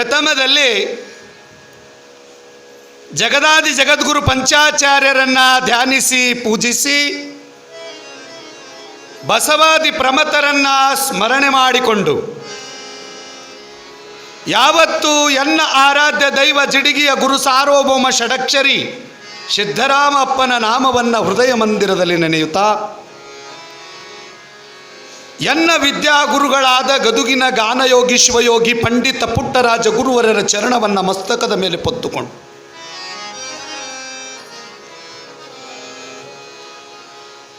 ಪ್ರಥಮದಲ್ಲಿ ಜಗದಾದಿ ಜಗದ್ಗುರು ಪಂಚಾಚಾರ್ಯರನ್ನ ಧ್ಯಾನಿಸಿ, ಪೂಜಿಸಿ, ಬಸವಾದಿ ಪ್ರಮತರನ್ನ ಸ್ಮರಣೆ ಮಾಡಿಕೊಂಡು, ಯಾವತ್ತು ಎನ್ನ ಆರಾಧ್ಯ ದೈವ ಜಿಡಿಗಿಯ ಗುರು ಸಾರ್ವಭೌಮ ಷಡಕ್ಷರಿ ಸಿದ್ಧರಾಮಪ್ಪನ ನಾಮವನ್ನು ಹೃದಯ ಮಂದಿರದಲ್ಲಿ ನೆನೆಯುತ್ತಾ ಎನ್ನ ವಿದ್ಯಾಗುರುಗಳಾದ ಗದುಗಿನ ಗಾನಯೋಗಿ ಶಿವಯೋಗಿ ಪಂಡಿತ ಪುಟ್ಟರಾಜ ಗುರುವರರ ಚರಣವನ್ನು ಮಸ್ತಕದ ಮೇಲೆ ಪೊತ್ತುಕೊಂಡು.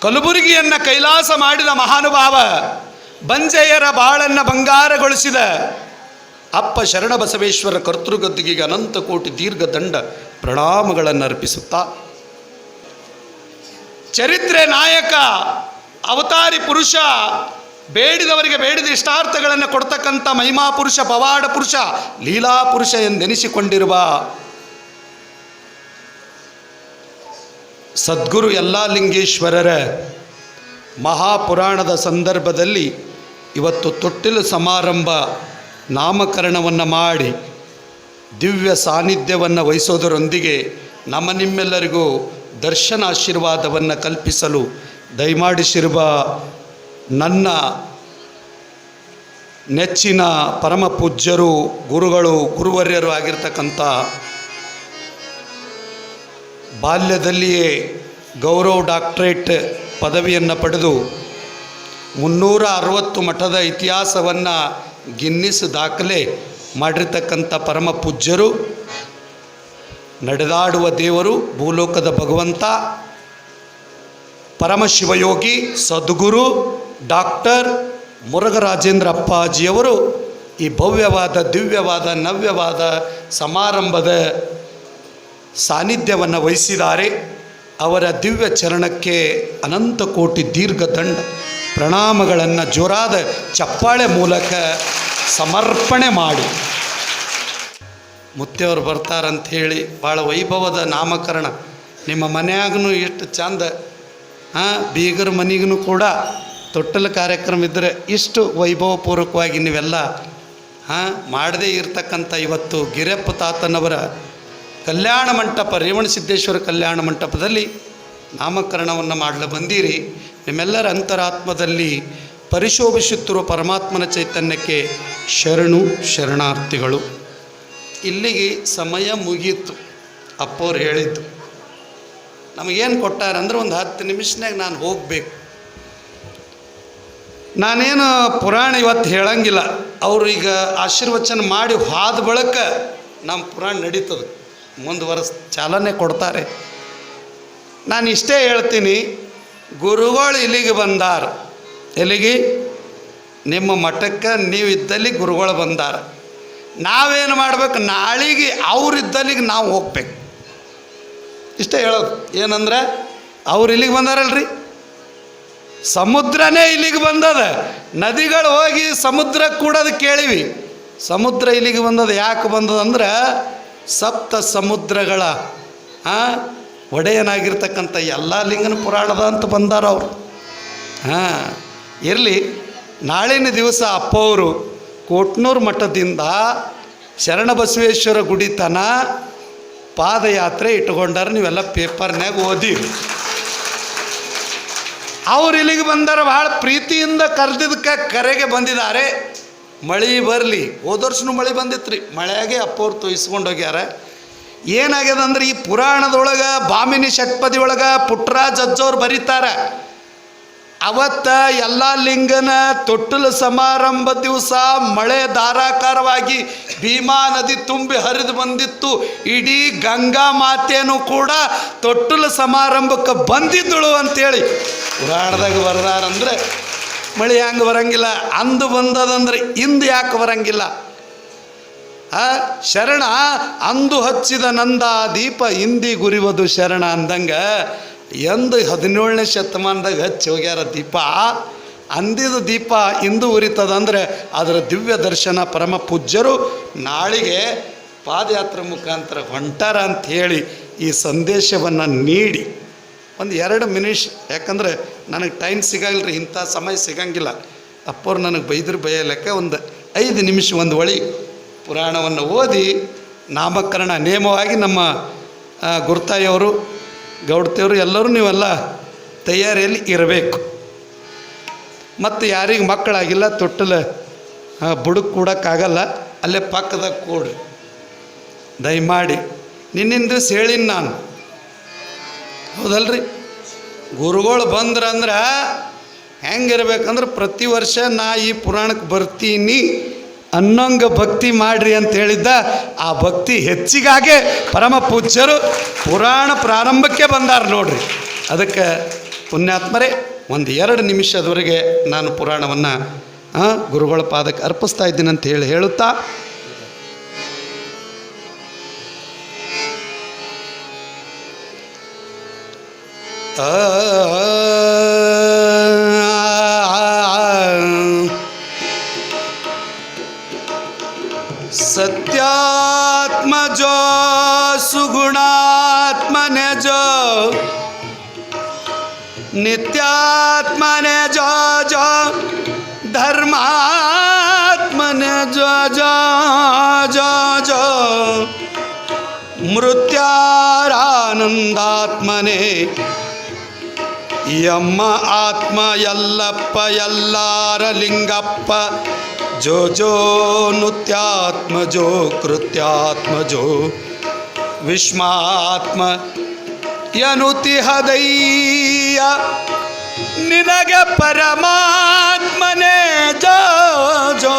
ಕಲಬುರಗಿಯನ್ನ ಕೈಲಾಸ ಮಾಡಿದ ಮಹಾನುಭಾವ ಬಂಜೆಯರ ಬಾಳನ್ನ ಬಂಗಾರಗೊಳಿಸಿದ ಅಪ್ಪ ಶರಣ ಬಸವೇಶ್ವರ ಕರ್ತೃಗದ್ದಿಗೆ ಅನಂತ ಕೋಟಿ ದೀರ್ಘ ದಂಡ ಪ್ರಣಾಮಗಳನ್ನು ಅರ್ಪಿಸುತ್ತಾ. ಚರಿತ್ರೆ ನಾಯಕ, ಅವತಾರಿ ಪುರುಷ ಬೇಡಿದವರಿಗೆ ಬೇಡಿದ ಇಷ್ಟಾರ್ಥಗಳನ್ನು ಕೊಡ್ತಕ್ಕಂಥ ಮಹಿಮಾ ಪುರುಷ, ಪವಾಡ ಪುರುಷ, ಲೀಲಾ ಪುರುಷ ಎಂದೆನಿಸಿಕೊಂಡಿರುವ ಸದ್ಗುರು ಎಲ್ಲ ಲಿಂಗೇಶ್ವರರ ಮಹಾಪುರಾಣದ ಸಂದರ್ಭದಲ್ಲಿ ಇವತ್ತು ತೊಟ್ಟಿಲು ಸಮಾರಂಭ ನಾಮಕರಣವನ್ನು ಮಾಡಿ ದಿವ್ಯ ಸಾನ್ನಿಧ್ಯವನ್ನು ವಹಿಸೋದರೊಂದಿಗೆ ನಮ್ಮ ನಿಮ್ಮೆಲ್ಲರಿಗೂ ದರ್ಶನ ಆಶೀರ್ವಾದವನ್ನು ಕಲ್ಪಿಸಲು ದಯಮಾಡಿಸಿರುವ ನನ್ನ ನೆಚ್ಚಿನ ಪರಮ ಪೂಜ್ಯರು, ಗುರುಗಳು, ಗುರುವರ್ಯರು ಆಗಿರ್ತಕ್ಕಂಥ ಬಾಲ್ಯದಲ್ಲಿಯೇ ಗೌರವ್ ಡಾಕ್ಟ್ರೇಟ್ ಪದವಿಯನ್ನು ಪಡೆದು ಮುನ್ನೂರ ಅರವತ್ತು ಮಠದ ಇತಿಹಾಸವನ್ನು ಗಿನ್ನಿಸ್ ದಾಖಲೆ ಮಾಡಿರ್ತಕ್ಕಂಥ ಪರಮ ಪೂಜ್ಯರು, ನಡೆದಾಡುವ ದೇವರು ಭೂಲೋಕದ ಭಗವಂತ ಪರಮಶಿವಯೋಗಿ ಸದ್ಗುರು ಡಾಕ್ಟರ್ ಮುರುಘರಾಜೇಂದ್ರ ಅಪ್ಪಾಜಿಯವರು ಈ ಭವ್ಯವಾದ, ದಿವ್ಯವಾದ, ನವ್ಯವಾದ ಸಮಾರಂಭದ ಸಾನ್ನಿಧ್ಯವನ್ನು ವಹಿಸಿದ್ದಾರೆ. ಅವರ ದಿವ್ಯ ಚರಣಕ್ಕೆ ಅನಂತ ಕೋಟಿ ದೀರ್ಘ ದಂಡ, ಪ್ರಣಾಮಗಳನ್ನು ಜೋರಾದ ಚಪ್ಪಾಳೆ ಮೂಲಕ ಸಮರ್ಪಣೆ ಮಾಡಿ. ಮುತ್ತೆಯವರು ಬರ್ತಾರಂತ ಹೇಳಿ ಭಾಳ ವೈಭವದ ನಾಮಕರಣ. ನಿಮ್ಮ ಮನೆಯಾಗೂ ಎಷ್ಟು ಚಂದ ಹಾಂ ಬೀಗರ ಮನೆಗೂ ಕೂಡ ತೊಟ್ಟಲ ಕಾರ್ಯಕ್ರಮ ಇದ್ದರೆ ಇಷ್ಟು ವೈಭವಪೂರ್ವಕವಾಗಿ ನೀವೆಲ್ಲ, ಹಾಂ, ಮಾಡದೇ ಇರತಕ್ಕಂಥ ಇವತ್ತು ಗಿರಪ್ಪ ತಾತನವರ ಕಲ್ಯಾಣ ಮಂಟಪ ರೇವಣಸಿದ್ದೇಶ್ವರ ಕಲ್ಯಾಣ ಮಂಟಪದಲ್ಲಿ ನಾಮಕರಣವನ್ನು ಮಾಡಲು ಬಂದಿರಿ. ನಿಮ್ಮೆಲ್ಲರ ಅಂತರಾತ್ಮದಲ್ಲಿ ಪರಿಶೋಭಿಸುತ್ತಿರುವ ಪರಮಾತ್ಮನ ಚೈತನ್ಯಕ್ಕೆ ಶರಣು ಶರಣಾರ್ಥಿಗಳು. ಇಲ್ಲಿಗೆ ಸಮಯ ಮುಗಿಯಿತು ಅಪ್ಪವ್ರು ಹೇಳಿದ್ದು. ನಮಗೇನು ಕೊಟ್ಟಾರಂದ್ರೆ ಒಂದು ಹತ್ತು ನಿಮಿಷನಾಗ ನಾನು ಹೋಗಬೇಕು. ನಾನೇನು ಪುರಾಣ ಇವತ್ತು ಹೇಳಂಗಿಲ್ಲ. ಅವರು ಈಗ ಆಶೀರ್ವಚನ ಮಾಡಿ ಹಾದ ಬಳಕ ನಮ್ಮ ಪುರಾಣ ನಡೀತದೆ. ಮುಂದುವರೆಸ್ ಚಾಲನೆ ಕೊಡ್ತಾರೆ. ನಾನು ಇಷ್ಟೇ ಹೇಳ್ತೀನಿ, ಗುರುಗಳು ಇಲ್ಲಿಗೆ ಬಂದಾರ. ಎಲ್ಲಿಗೆ? ನಿಮ್ಮ ಮಠಕ್ಕೆ ನೀವು ಇದ್ದಲ್ಲಿ ಗುರುಗಳು ಬಂದಾರ. ನಾವೇನು ಮಾಡ್ಬೇಕು? ನಾಳಿಗೆ ಅವ್ರಿದ್ದಲ್ಲಿಗೆ ನಾವು ಹೋಗ್ಬೇಕು. ಇಷ್ಟೇ ಹೇಳೋದು. ಏನಂದ್ರೆ, ಅವ್ರು ಇಲ್ಲಿಗೆ ಬಂದಾರಲ್ರಿ? ಸಮುದ್ರನೇ ಇಲ್ಲಿಗೆ ಬಂದದ. ನದಿಗಳು ಹೋಗಿ ಸಮುದ್ರ ಕೂಡೋದು ಕೇಳಿವಿ. ಸಮುದ್ರ ಇಲ್ಲಿಗೆ ಬಂದದ ಯಾಕೆ ಬಂದದಂದ್ರೆ ಸಪ್ತ ಸಮುದ್ರಗಳ ಹಾಂ ಒಡೆಯನಾಗಿರ್ತಕ್ಕಂಥ ಎಲ್ಲ ಲಿಂಗನ ಪುರಾಣದ ಅಂತ ಬಂದಾರ ಅವರು. ಹಾಂ ಇರಲಿ, ನಾಳಿನ ದಿವಸ ಅಪ್ಪವರು ಕೋಟ್ನೂರು ಮಠದಿಂದ ಶರಣಬಸವೇಶ್ವರ ಗುಡಿ ತನ ಪಾದಯಾತ್ರೆ ಇಟ್ಕೊಂಡಾರ ನೀವೆಲ್ಲ ಪೇಪರ್ನಾಗ ಓದಿರಿ ಅವ್ರು ಇಲ್ಲಿಗೆ ಬಂದಾರೆ ಭಾಳ ಪ್ರೀತಿಯಿಂದ ಕರೆದಿದ್ದಕ್ಕೆ ಕರೆಗೆ ಬಂದಿದ್ದಾರೆ. ಮಳೆ ಬರಲಿ. ಹೋದ ವರ್ಷನೂ ಮಳೆ ಬಂದಿತ್ತು ರೀ ಮಳೆಯಾಗೆ ಅಪ್ಪವ್ರು ತೊಯ್ಸ್ಕೊಂಡು ಹೋಗ್ಯಾರ. ಏನಾಗ್ಯದಂದ್ರೆ ಈ ಪುರಾಣದೊಳಗೆ ಬಾಮಿನಿ ಷಟ್ಪದಿ ಒಳಗೆ ಪುಟ್ರಾಜ್ ಅಜ್ಜವ್ರು ಬರೀತಾರೆ. ಅವತ್ತ ಎಲ್ಲ ಲಿಂಗನ ತೊಟ್ಟಲು ಸಮಾರಂಭ ದಿವಸ ಮಳೆ ಧಾರಾಕಾರವಾಗಿ ಭೀಮಾ ನದಿ ತುಂಬಿ ಹರಿದು ಬಂದಿತ್ತು. ಇಡೀ ಗಂಗಾ ಮಾತೆಯೂ ಕೂಡ ತೊಟ್ಟಲು ಸಮಾರಂಭಕ್ಕೆ ಬಂದಿದ್ದಳು ಅಂತೇಳಿ ಪುರಾಣದಾಗ ಬರದಾರಂದ್ರೆ ಮಳೆ ಹೆಂಗೆ ಬರಂಗಿಲ್ಲ, ಅಂದು ಬಂದದಂದ್ರೆ ಇಂದು ಯಾಕೆ ಬರಂಗಿಲ್ಲ? ಆ, ಶರಣ ಅಂದು ಹಚ್ಚಿದ ನಂದ ದೀಪ ಇಂದಿ ಗುರಿವದು ಶರಣ ಅಂದಂಗ ಎಂದು ಹದಿನೇಳನೇ ಶತಮಾನದಾಗ ಹಚ್ಚಿ ಹೋಗ್ಯಾರ ದೀಪ. ಅಂದಿದ ದೀಪ ಇಂದು ಉರಿತದಂದರೆ ಅದರ ದಿವ್ಯ ದರ್ಶನ ಪರಮ ಪೂಜ್ಯರು ನಾಳಿಗೆ ಪಾದಯಾತ್ರೆ ಮುಖಾಂತರ ಹೊಂಟಾರ ಅಂತ ಹೇಳಿ ಈ ಸಂದೇಶವನ್ನು ನೀಡಿ. ಒಂದು ಎರಡು ಮಿನಿಷ್, ಯಾಕಂದ್ರೆ ನನಗೆ ಟೈಮ್ ಸಿಗಲ್ಲ ರೀ ಇಂಥ ಸಮಯ ಸಿಗಂಗಿಲ್ಲ. ಅಪ್ಪವ್ರು ನನಗೆ ಬೈದ್ರು ಬೈಯಲೆಕ್ಕ ಒಂದು ಐದು ನಿಮಿಷ ಒಂದು ಒಳಿ ಪುರಾಣವನ್ನು ಓದಿ, ನಾಮಕರಣ ನೇಮವಾಗಿ ನಮ್ಮ ಗುರ್ತಾಯಿಯವರು ಗೌಡ್ತಿಯವರು ಎಲ್ಲರೂ ನೀವೆಲ್ಲ ತಯಾರಿಯಲ್ಲಿ ಇರಬೇಕು. ಮತ್ತು ಯಾರಿಗೆ ಮಕ್ಕಳಾಗಿಲ್ಲ, ತೊಟ್ಟಲು ಬುಡಕ್ಕೆ ಕೂಡಕ್ಕಾಗಲ್ಲ. ಅಲ್ಲೇ ಪಕ್ಕದಾಗ ಕೂಡ್ರಿ ದಯಮಾಡಿ ನಿನ್ನಿಂದ ಸೇಳಿನ ನಾನು. ಹೌದಲ್ರಿ? ಗುರುಗಳು ಬಂದ್ರಂದ್ರೆ ಹೆಂಗಿರ್ಬೇಕಂದ್ರೆ ಪ್ರತಿ ವರ್ಷ ನಾ ಈ ಪುರಾಣಕ್ಕೆ ಬರ್ತೀನಿ. ಅನ್ನೊಂಗ ಭಕ್ತಿ ಮಾಡ್ರಿ ಅಂತ ಹೇಳಿದ್ದ ಆ ಭಕ್ತಿ ಹೆಚ್ಚಿಗಾಗೆ ಪರಮ ಪೂಜ್ಯರು ಪುರಾಣ ಪ್ರಾರಂಭಕ್ಕೆ ಬಂದಾರ ನೋಡ್ರಿ. ಅದಕ್ಕೆ ಪುಣ್ಯಾತ್ಮರೇ, ಒಂದು ಎರಡು ನಿಮಿಷದವರೆಗೆ ನಾನು ಪುರಾಣವನ್ನು ಗುರುಗಳ ಪಾದಕ್ಕೆ ಅರ್ಪಿಸ್ತಾ ಇದ್ದೀನಿ ಅಂತ ಹೇಳಿ ಹೇಳುತ್ತಾ? ಆ. जो सुगुणात्मने जो नित्यात्मने जो जो धर्मात्मने जो जो जो जो ಮೃತ್ಯಾರಾನಂದಾತ್ಮನೆ ಯಮ್ಮ ಆತ್ಮ ಯಲ್ಲಪ್ಪ ಯಲ್ಲಾರ ಲಿಂಗಪ್ಪ ಜೋ ಜೋ ನೃತ್ಯಾತ್ಮ ಜೋ ಕೃತ್ಯಾತ್ಮ ಜೋ ವಿಶ್ವಾತ್ಮ ಯನುತಿ ಹದಯ್ಯ ನಿನಗೆ ಪರಮಾತ್ಮನೇ ಜೋ ಜೋ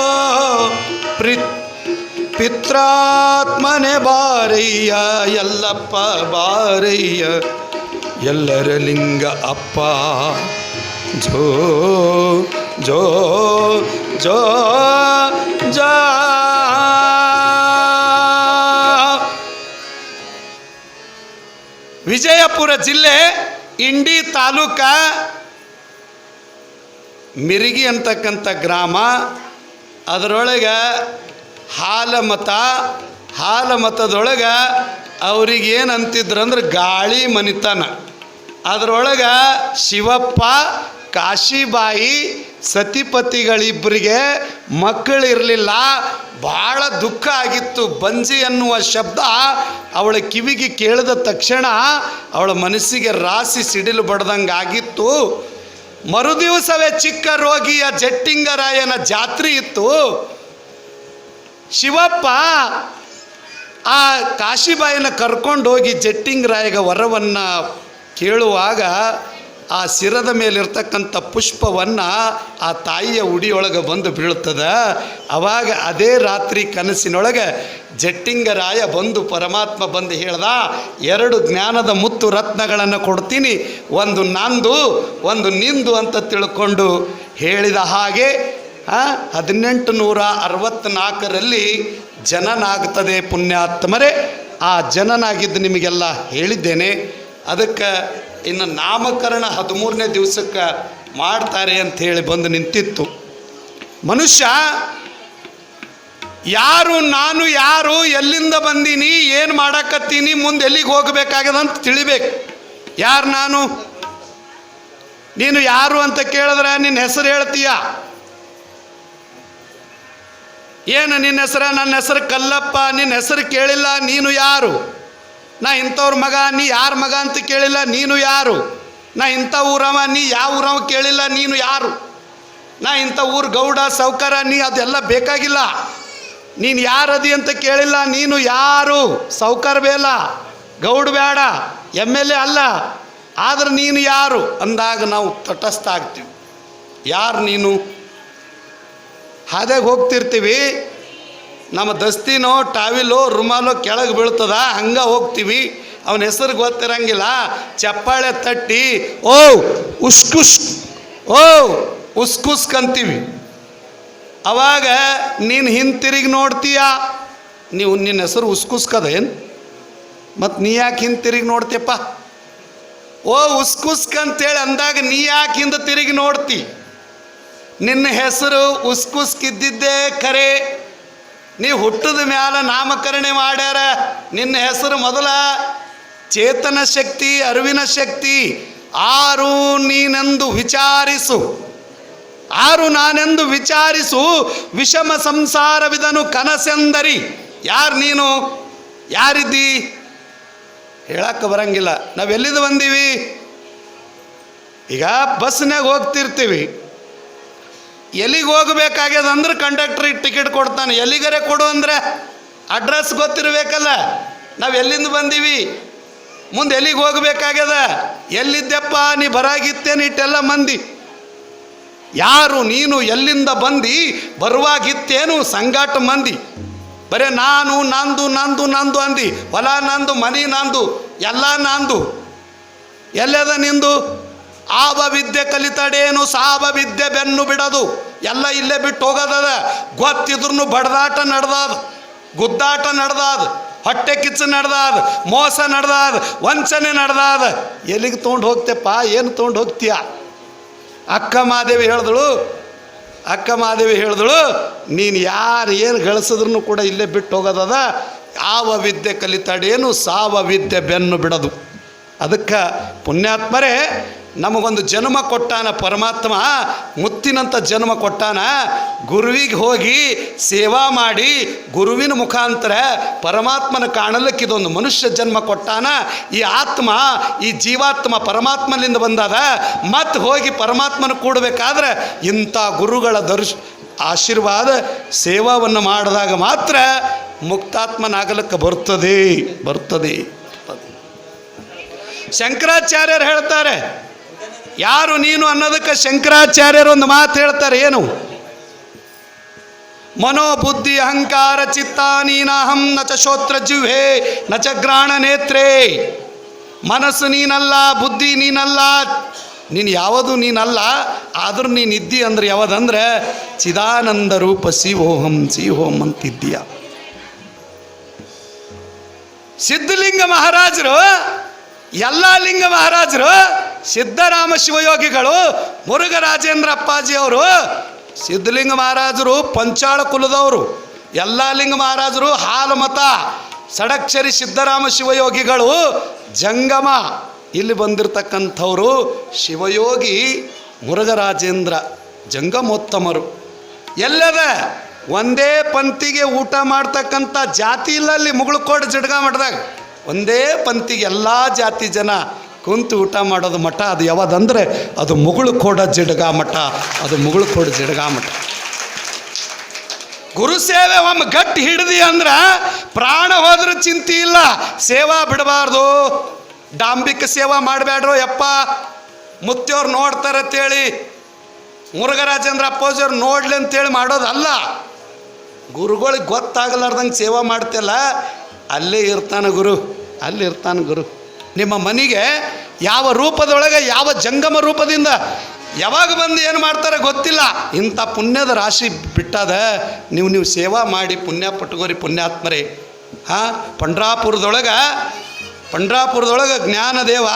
ಪ್ರಿ ಪಿತ್ರಾತ್ಮನೆ ಬಾರಯ್ಯ ಎಲ್ಲಪ್ಪ ಬಾರಯ್ಯ ಎಲ್ಲರ ಲಿಂಗ ಅಪ್ಪ ಜೋ ಜೋ ಜೋ, ಜಾ. ವಿಜಯಪುರ ಜಿಲ್ಲೆ ಇಂಡಿ ತಾಲೂಕ ಮಿರಿಗಿ ಅಂತಕ್ಕಂಥ ಗ್ರಾಮ. ಅದರೊಳಗೆ ಹಾಲಮತ, ಹಾಲಮತದೊಳಗೆ ಅವ್ರಿಗೆ ಏನು ಅಂತಿದ್ರು ಅಂದ್ರೆ ಗಾಳಿ ಮನಿತನ. ಅದರೊಳಗೆ ಶಿವಪ್ಪ, ಕಾಶಿಬಾಯಿ ಸತಿಪತಿಗಳಿಬ್ಬರಿಗೆ ಮಕ್ಕಳಿರಲಿಲ್ಲ ಭಾಳ ದುಃಖ ಆಗಿತ್ತು. ಬಂಜಿ ಅನ್ನುವ ಶಬ್ದ ಅವಳ ಕಿವಿಗೆ ಕೇಳಿದ ತಕ್ಷಣ ಅವಳ ಮನಸ್ಸಿಗೆ ರಾಸಿ ಸಿಡಿಲು ಬಡ್ದಂಗೆ ಆಗಿತ್ತು ಮರುದಿವಸವೇ ಚಿಕ್ಕ ರೋಗಿಯ ಜಟ್ಟಿಂಗರಾಯನ ಜಾತ್ರೆ ಇತ್ತು. ಶಿವಪ್ಪ ಆ ಕಾಶಿಬಾಯಿನ ಕರ್ಕೊಂಡು ಹೋಗಿ ಜಟ್ಟಿಂಗರಾಯಗ ವರವನ್ನು ಕೇಳುವಾಗ ಆ ಶಿರದ ಮೇಲಿರ್ತಕ್ಕಂಥ ಪುಷ್ಪವನ್ನು ಆ ತಾಯಿಯ ಉಡಿಯೊಳಗೆ ಬಂದು ಬೀಳ್ತದ. ಅವಾಗ ಅದೇ ರಾತ್ರಿ ಕನಸಿನೊಳಗೆ ಜಟ್ಟಿಂಗರಾಯ ಬಂದು ಪರಮಾತ್ಮ ಬಂದು ಹೇಳ್ದ, ಎರಡು ಜ್ಞಾನದ ಮುತ್ತು ರತ್ನಗಳನ್ನು ಕೊಡ್ತೀನಿ, ಒಂದು ನಂದು, ಒಂದು ನಿಂದು ಅಂತ ತಿಳ್ಕೊಂಡು ಹೇಳಿದ ಹಾಗೆ ಹದಿನೆಂಟು ನೂರ ಅರವತ್ತ್ನಾಲ್ಕರಲ್ಲಿ ಜನನಾಗ್ತದೆ ಪುಣ್ಯಾತ್ಮರೇ. ಆ ಜನನಾಗಿದ್ದು ನಿಮಗೆಲ್ಲ ಹೇಳಿದ್ದೇನೆ. ಅದಕ್ಕೆ ಇನ್ನು ನಾಮಕರಣ ಹದಿಮೂರನೇ ದಿವಸಕ್ಕೆ ಮಾಡ್ತಾರೆ ಅಂತ ಹೇಳಿ ಬಂದು ನಿಂತಿತ್ತು. ಮನುಷ್ಯ, ಯಾರು, ನಾನು, ಯಾರು, ಎಲ್ಲಿಂದ ಬಂದೀನಿ, ಏನು ಮಾಡಕತ್ತೀನಿ, ಮುಂದೆ ಎಲ್ಲಿಗೆ ಹೋಗಬೇಕಾಗ್ಯದ ಅಂತ ತಿಳಿಬೇಕು. ಯಾರು ನಾನು? ನೀನು ಯಾರು ಅಂತ ಕೇಳಿದ್ರೆ ನಿನ್ನ ಹೆಸರು ಹೇಳ್ತೀಯ? ಏನು ನಿನ್ನ ಹೆಸರ? ನನ್ನ ಹೆಸರು ಕಲ್ಲಪ್ಪ ನಿನ್ನ ಹೆಸರು ಕೇಳಿಲ್ಲ, ನೀನು ಯಾರು? ನಾ ಇಂಥವ್ರ ಮಗ, ನೀ ಯಾರ ಮಗ ಅಂತ ಕೇಳಿಲ್ಲ, ನೀನು ಯಾರು? ನಾ ಇಂಥ ಊರವ, ನೀ ಯಾವ ಊರವ ಕೇಳಿಲ್ಲ, ನೀನು ಯಾರು? ನಾ ಇಂಥ ಊರು ಗೌಡ, ಸೌಕರ, ನೀ ಅದೆಲ್ಲ ಬೇಕಾಗಿಲ್ಲ. ನೀನು ಯಾರದಿ ಅಂತ ಕೇಳಿಲ್ಲ, ನೀನು ಯಾರು? ಸೌಕರ್ ಬೇಲ ಗೌಡ ಬೇಡ ಎಂ ಎಲ್ ಎ ಅಲ್ಲ. ಆದ್ರೆ ನೀನು ಯಾರು? ಅಂದಾಗ ನಾವು ತಟಸ್ಥ ಆಗ್ತೀವಿ. ಯಾರು ನೀನು? ಹಾದ್ಯಾಗ ಹೋಗ್ತಿರ್ತೀವಿ? ನಮ್ಮ ದಸ್ತಿನೋ, ಟಾವಿಲೋ, ರುಮಾಲೋ ಕೆಳಗೆ ಬೀಳ್ತದ, ಹಂಗೆ ಹೋಗ್ತೀವಿ. ಅವನ ಹೆಸರು ಗೊತ್ತಿರಂಗಿಲ್ಲ. ಚಪ್ಪಾಳೆ ತಟ್ಟಿ, ಓ, ಉಸ್ಕುಸ್, ಓ ಉಸ್ಕುಸ್ಕಂತೀವಿ ಅವಾಗ ನೀನು ಹಿಂತಿರುಗಿ ನೋಡ್ತೀಯ? ನೀವು ನಿನ್ನ ಹೆಸರು ಉಸ್ಕುಸ್ಕದ ಏನು? ಮತ್ತು ನೀ ಯಾಕೆ ಹಿಂತಿರುಗಿ ನೋಡ್ತೀಯಪ್ಪ? ಓ ಉಸ್ಕುಸ್ಕ್ ಅಂತೇಳಿ ಅಂದಾಗ ನೀ ಯಾಕೆ ಹಿಂದೆ ತಿರುಗಿ ನೋಡ್ತಿ? ನಿನ್ನ ಹೆಸರು ಉಸ್ಕುಸ್ಕಿದ್ದಿದ್ದೇ ಖರೆ ನೀ ಹುಟ್ಟದ ಮ್ಯಾಲ ನಾಮಕರಣೆ ಮಾಡ್ಯಾರ. ನಿನ್ನ ಹೆಸರು ಮೊದಲ ಚೇತನ ಶಕ್ತಿ, ಅರಿವಿನ ಶಕ್ತಿ. ಆರು ನೀನೆಂದು ವಿಚಾರಿಸು. ಆರು ನಾನೆಂದು ವಿಚಾರಿಸು. ವಿಷಮ ಸಂಸಾರವಿದನು ಕನಸೆಂದರಿ. ಯಾರು ನೀನು? ಯಾರಿದ್ದಿ? ಹೇಳಕ್ಕೆ ಬರಂಗಿಲ್ಲ. ನಾವು ಎಲ್ಲಿಂದ ಬಂದೀವಿ? ಈಗ ಬಸ್ನಾಗ ಹೋಗ್ತಿರ್ತೀವಿ. ಎಲ್ಲಿಗೆ ಹೋಗಬೇಕಾಗ್ಯದ ಅಂದ್ರೆ ಕಂಡಕ್ಟ್ರಿಗೆ ಟಿಕೆಟ್ ಕೊಡ್ತಾನೆ. ಎಲ್ಲಿಗರೆ ಕೊಡು ಅಂದ್ರೆ ಅಡ್ರೆಸ್ ಗೊತ್ತಿರಬೇಕಲ್ಲ. ನಾವು ಎಲ್ಲಿಂದ ಬಂದೀವಿ? ಮುಂದೆ ಎಲ್ಲಿಗೆ ಹೋಗಬೇಕಾಗ್ಯದ? ಎಲ್ಲಿದ್ದೆಪ್ಪ? ನೀ ಬರಾಗಿತ್ತೇನು? ಇಟ್ಟೆಲ್ಲ ಮಂದಿ. ಯಾರು ನೀನು ಎಲ್ಲಿಂದ ಬಂದು? ಬರುವಾಗಿತ್ತೇನು? ಸಂಗಾಟ ಮಂದಿ. ಬರೇ ನಾನು, ನಂದು ನಂದು ನಂದು ಅಂದಿ. ಹೊಲ ನಂದು, ಮನಿ ನಂದು, ಎಲ್ಲ ನಂದು. ಎಲ್ಲದ ನಿಂದು? ಆವ ವಿದ್ಯೆ ಕಲಿತಡೇನು, ಸಾವ ವಿದ್ಯೆ ಬೆನ್ನು ಬಿಡದು, ಎಲ್ಲ ಇಲ್ಲೇ ಬಿಟ್ಟು ಹೋಗೋದದ. ಗೊತ್ತಿದ್ರು ಬಡದಾಟ ನಡೆದಾದ, ಗುದ್ದಾಟ ನಡೆದಾದ, ಹೊಟ್ಟೆ ಕಿಚ್ಚು ನಡೆದಾದ, ಮೋಸ ನಡೆದಾದ, ವಂಚನೆ ನಡೆದಾದ. ಎಲ್ಲಿಗೆ ತೊಗೊಂಡು ಹೋಗ್ತೆಪ್ಪ, ಏನು ತೊಗೊಂಡು ಹೋಗ್ತೀಯ? ಅಕ್ಕ ಮಾದೇವಿ ಹೇಳಿದಳು, ಅಕ್ಕ ಮಾದೇವಿ ಹೇಳಿದಳು, ನೀನು ಯಾರು ಏನು ಗಳಿಸಿದ್ರು ಕೂಡ ಇಲ್ಲೇ ಬಿಟ್ಟು ಹೋಗೋದದ. ಯಾವ ವಿದ್ಯೆ ಕಲಿತಾಡೇನು, ಸಾವ ವಿದ್ಯೆ ಬೆನ್ನು ಬಿಡದು. ಅದಕ್ಕೆ ಪುಣ್ಯಾತ್ಮರೇ ನಮಗೊಂದು ಜನ್ಮ ಕೊಟ್ಟಾನ ಪರಮಾತ್ಮ? ಮುತ್ತಿನಂಥ ಜನ್ಮ ಕೊಟ್ಟಾನ? ಗುರುವಿಗೆ ಹೋಗಿ ಸೇವಾ ಮಾಡಿ ಗುರುವಿನ ಮುಖಾಂತರ ಪರಮಾತ್ಮನ ಕಾಣಲಿಕ್ಕೆ ಇದೊಂದು ಮನುಷ್ಯ ಜನ್ಮ ಕೊಟ್ಟಾನ? ಈ ಆತ್ಮ, ಈ ಜೀವಾತ್ಮ ಪರಮಾತ್ಮನಿಂದ ಬಂದಾದ. ಮತ್ತೆ ಹೋಗಿ ಪರಮಾತ್ಮನ ಕೂಡಬೇಕಾದ್ರೆ ಇಂಥ ಗುರುಗಳ ದರ್ಶ, ಆಶೀರ್ವಾದ ಸೇವಾವನ್ನು ಮಾಡಿದಾಗ ಮಾತ್ರ ಮುಕ್ತಾತ್ಮನಾಗಲಿಕ್ಕೆ ಬರ್ತದೆ ಬರ್ತದೆ. ಶಂಕರಾಚಾರ್ಯರು ಹೇಳ್ತಾರೆ ಯಾರು ನೀನು ಅನ್ನೋದಕ್ಕೆ ಶಂಕರಾಚಾರ್ಯರು ಒಂದು ಮಾತು ಹೇಳ್ತಾರೆ, ಏನು? ಮನೋಬುದ್ಧಿ ಅಹಂಕಾರ ಚಿತ್ತ ನೀನಹಂ ನ ಚ ಶೋತ್ರ ಜಿಹ್ವೆ ನ ಚ ಗ್ರಾಣ ನೇತ್ರೇ. ಮನಸ್ಸು ನೀನಲ್ಲ, ಬುದ್ಧಿ ನೀನಲ್ಲ, ನೀನು ಯಾವುದು ನೀನಲ್ಲ, ಆದರೂ ನೀನು ಇದ್ದಿ ಅಂದ್ರೆ ಯಾವ್ದಂದ್ರೆ ಚಿದಾನಂದ ರೂಪ ಸಿಹೋಹಂ ಸಿಹೋಂ ಅಂತಿದ್ದೀಯ. ಸಿದ್ಧಲಿಂಗ ಮಹಾರಾಜರು ಎಲ್ಲ ಲಿಂಗ ಮಹಾರಾಜರು ಸಿದ್ದರಾಮ ಶಿವಯೋಗಿಗಳು ಮುರುಘರಾಜೇಂದ್ರ ಅಪ್ಪಾಜಿ ಅವರು ಸಿದ್ಧಲಿಂಗ ಮಹಾರಾಜರು ಪಂಚಾಳ ಕುಲದವರು. ಎಲ್ಲ ಲಿಂಗ ಮಹಾರಾಜರು ಹಾಲು ಮತ. ಸಡಕ್ಷರಿ ಸಿದ್ದರಾಮ ಶಿವಯೋಗಿಗಳು ಜಂಗಮ. ಇಲ್ಲಿ ಬಂದಿರತಕ್ಕಂಥವರು ಶಿವಯೋಗಿ ಮುರುಘರಾಜೇಂದ್ರ ಜಂಗಮೋತ್ತಮರು. ಎಲ್ಲದ ಒಂದೇ ಪಂಕ್ತಿಗೆ ಊಟ ಮಾಡ್ತಕ್ಕಂಥ ಜಾತಿ ಇಲ್ಲ ಅಲ್ಲಿ ಮುಗುಳ್ಕೋಡು ಜಡ್ಗ ಮಠದಾಗ. ಒಂದೇ ಪಂಕ್ತಿಗೆ ಎಲ್ಲ ಜಾತಿ ಜನ ಕುಂತು ಊಟ ಮಾಡೋದು ಮಠ, ಅದು ಯಾವ್ದಂದ್ರೆ ಅದು ಮುಗುಳು ಕೋಡ ಜಿಡ್ಗ ಮಠ, ಅದು ಮುಗುಳು ಕೋಡ ಜಿಡ್ಗ ಮಠ. ಗುರು ಸೇವೆ ಒಮ್ಮೆ ಗಟ್ಟಿ ಹಿಡ್ದಿ ಅಂದ್ರೆ ಪ್ರಾಣ ಹೋದ್ರೆ ಚಿಂತೆ ಇಲ್ಲ, ಸೇವಾ ಬಿಡಬಾರ್ದು. ಡಾಂಬಿಕ ಸೇವಾ ಮಾಡಬೇಡ್ರೋ ಯಪ್ಪ ಮುತ್ತಿಯವ್ರು ನೋಡ್ತಾರೆ ಅಂತೇಳಿ ಮುರುಘರಾಜೇಂದ್ರ ಅಪ್ಪಾಜಿಯವ್ರು ನೋಡ್ಲಿ ಅಂತೇಳಿ ಮಾಡೋದಲ್ಲ. ಗುರುಗಳಿಗೆ ಗೊತ್ತಾಗಲಾರ್ದಂಗೆ ಸೇವಾ ಮಾಡ್ತಿಲ್ಲ ಅಲ್ಲೇ ಇರ್ತಾನೆ ಗುರು, ಅಲ್ಲಿ ಇರ್ತಾನೆ ಗುರು. ನಿಮ್ಮ ಮನೆಗೆ ಯಾವ ರೂಪದೊಳಗೆ, ಯಾವ ಜಂಗಮ ರೂಪದಿಂದ ಯಾವಾಗ ಬಂದು ಏನು ಮಾಡ್ತಾರೆ ಗೊತ್ತಿಲ್ಲ. ಇಂಥ ಪುಣ್ಯದ ರಾಶಿ ಬಿಟ್ಟದ ನೀವು ನೀವು ಸೇವಾ ಮಾಡಿ ಪುಣ್ಯ ಪಟ್ಟುಕೋರಿ ಪುಣ್ಯಾತ್ಮರಿ. ಹಾಂ, ಪಂಡ್ರಾಪುರದೊಳಗೆ ಪಂಡ್ರಾಪುರದೊಳಗೆ ಜ್ಞಾನದೇವ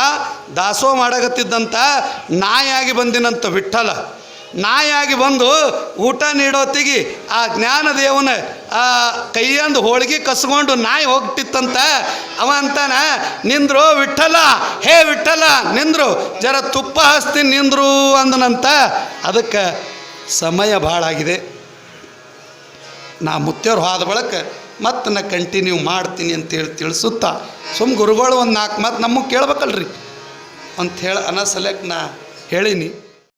ದಾಸೋ ಮಾಡಕತ್ತಿದ್ದಂಥ ನಾಯಾಗಿ ಬಂದಿನಂತ ವಿಠಲ ನಾಯಾಗಿ ಬಂದು ಊಟ ನೀಡೋತ್ತಿಗೆ ಆ ಜ್ಞಾನದೇವನ ಕೈಯಂದು ಹೋಳಿಗೆ ಕಸ್ಕೊಂಡು ನಾಯಿ ಹೋಗ್ತಿತ್ತಂತ, ಅವ ಅಂತಾನ, ನಿಂದ್ರು ವಿಠಲ, ಹೇ ವಿಠಲ, ನಿಂದ್ರು, ಜರ ತುಪ್ಪ ಹಾಸ್ತಿ ನಿಂದ್ರು ಅಂದನಂತ. ಅದಕ್ಕೆ ಸಮಯ ಭಾಳ ಆಗಿದೆ. ನಾ ಮುತ್ತೆಯವ್ರು ಹೋದ ಬಳಕ ಮತ್ತೆ ನಾ ಕಂಟಿನ್ಯೂ ಮಾಡ್ತೀನಿ ಅಂತೇಳಿ ತಿಳಿಸುತ್ತಾ. ಸುಮ್ ಗುರುಗಳು ಒಂದು ನಾಲ್ಕು ಮಾತು ನಮಗೆ ಕೇಳ್ಬೇಕಲ್ರಿ. ಅಂತ ಹೇಳಿ ಅನ್ನೋ ಸಲಕ್ಕೆ ನಾ ಹೇಳೀನಿ.